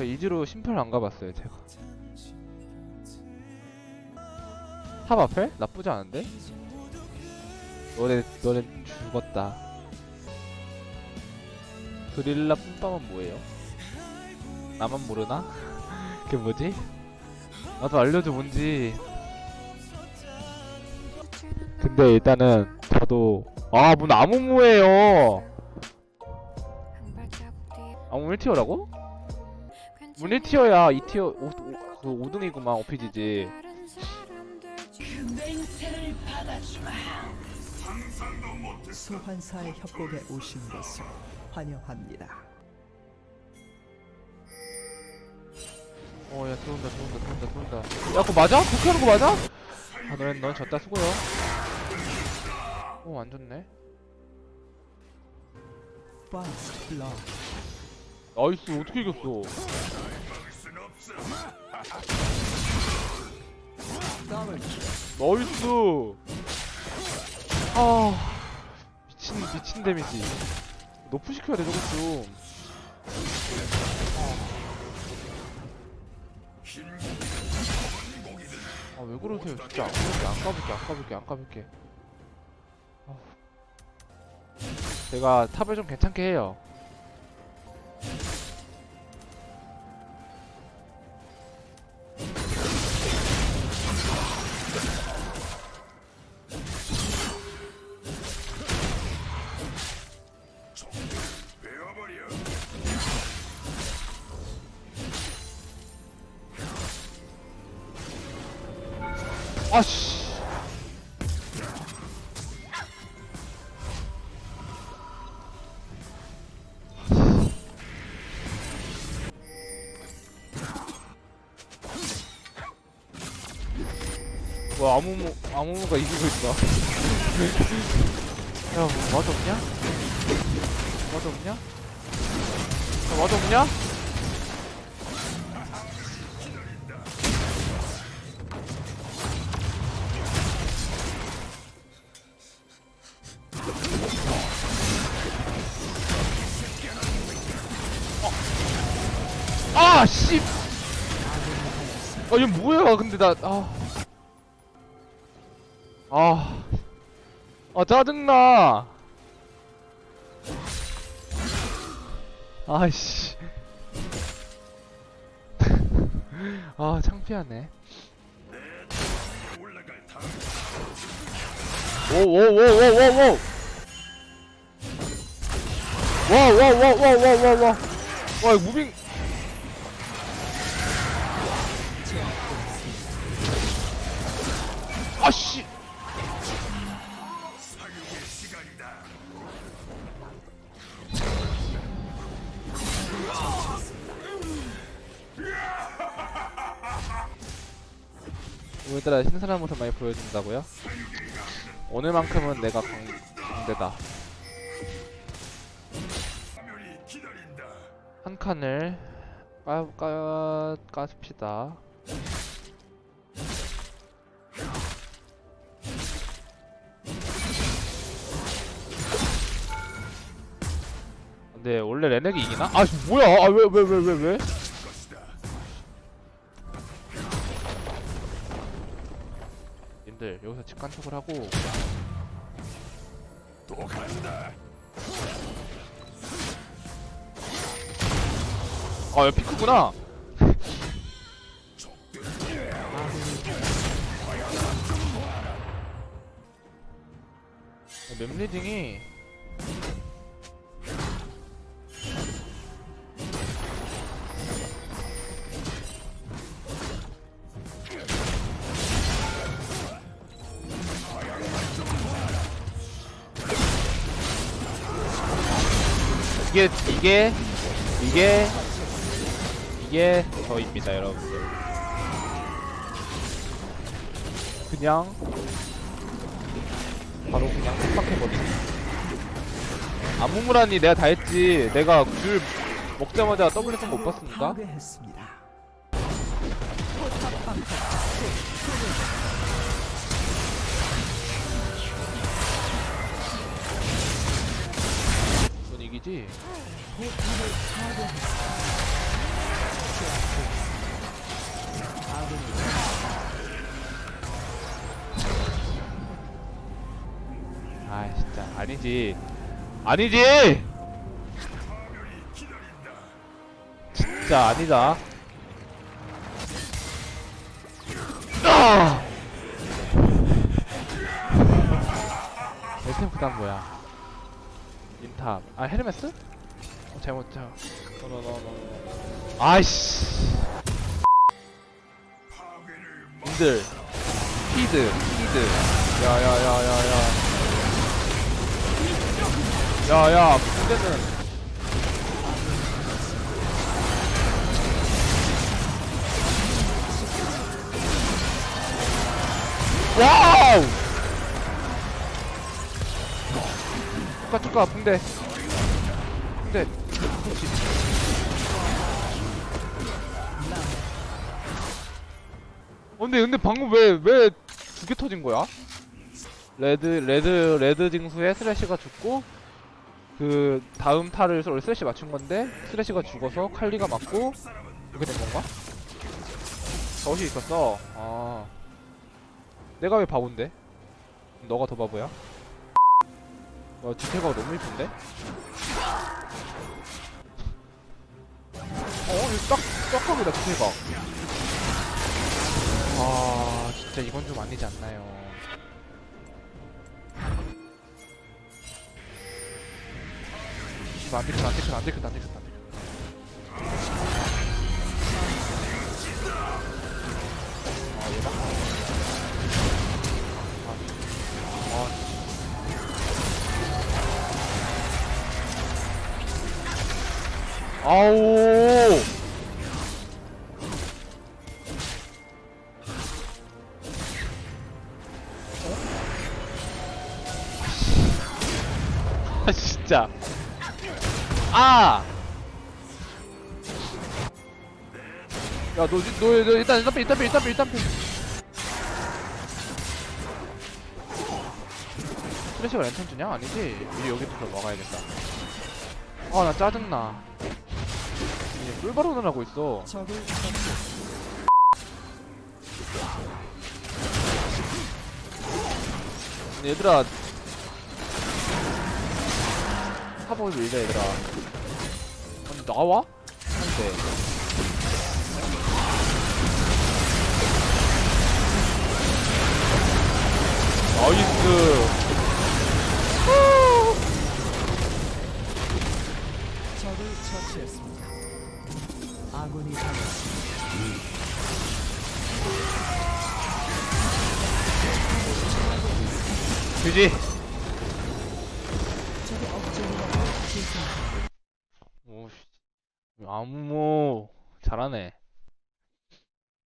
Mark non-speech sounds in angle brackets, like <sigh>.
저 이지로 심플 안 가봤어요 제가 탑 앞에? 나쁘지 않은데? 너네 너네 죽었다 그릴라 뿜빠만 뭐예요? 나만 모르나? <laughs> 그게 뭐지? 나도 알려줘 뭔지 근데 일단은 저도 아문 아무무예요 아무 1티어라고? 문 1티어야 2티어 5, 그 5등이구만 OPG지 소환사의 협곡에 오신 것을 환영합니다. 어야 들어온다 들어온다 들어온다 들어온다 야 그거 맞아? 그렇게 하는 거 맞아? 아 너넨 넌 졌다 수고요 어안 좋네 First blood. 나이스 어떻게 이겼어 나이스. 아. 미친 미친 데미지. 너프 시켜야 돼 저것 좀. 아 왜 그러세요? 진짜 안 가볼게 안 가볼게 안 가볼게 안 가볼게. 아. 제가 탑을 좀 괜찮게 해요 아씨 뭐 아무무 아무무가 이기고 있다 <laughs> 야뭐 맛 없냐? 맛 없냐? 야, 맛 없냐? 아, 씨! 아, 얘 뭐야, 근데 나, 아. 아. 아, 짜증나. 아이씨. 아, 창피하네. 오, 오, 오, 오, 오, 오! 와, 와, 와, 와, 와, 와, 와. 와, 이거 무빙. 아씨. 오늘따라 신선한 모습 많이 보여준다고요? 오늘만큼은 내가 강, 강대다. 한 칸을 까, 까, 까십시다. 근데 원래 레넥이 이기나? 아 뭐야? 아 왜 왜 왜 왜 왜? 님들 여기서 직관촉을 하고 또 간다. 아 여기 피크구나. <laughs> 어, 맵 리딩이 이게 이게 이게 이게 저입니다 여러분들. 그냥 바로 그냥 깜빡해버리네 아무무라니 내가 다 했지 내가 귤 먹자마자 W 못 봤습니까? 아군이 아 진짜. 아니지. 아니지! 진짜 아니다. 아! 레템 그다음 뭐야 인탑. 아 헤르메스? 어, 잘못 잘 너너너너 아이씨. 님들 피드 피드. 야야야야야. 야야 그때는. 와우 축하 축하 붕대 붕대 그렇지 어, 근데 근데 방금 왜 왜 두 개 터진 거야? 레드 레드 레드 징수에 스래시가 죽고 그 다음 탈을 원래 스래시 맞춘 건데 스래시가 죽어서 칼리가 맞고 이렇게 된 건가? 덫이 있었어. 아 내가 왜 바본데? 너가 더 바보야? 와 디테가 너무 이쁜데? 어 이거 딱 딱하기다 디테가. 아 진짜 이건 좀 아니지 않나요? 이거 안 들켰다 안 들켰다 안 들켰다 안 들켰다 안 들켰다 아. 아오 아 진짜 아! 야, 너, 너, 너 일단, 일단 빼, 일단 빼, 일단 빼, 일단 빼. 스레시가 랜턴 주냐? 아니지? 미리 여기부터 막아야겠다. 아, 나 짜증나. 이제 꿀바론을 하고 있어. 얘들아. 사보를 밀자, 얘들아. 아니, 나와? 한대. 실패했습니다. 오씨. 아무, 잘하네.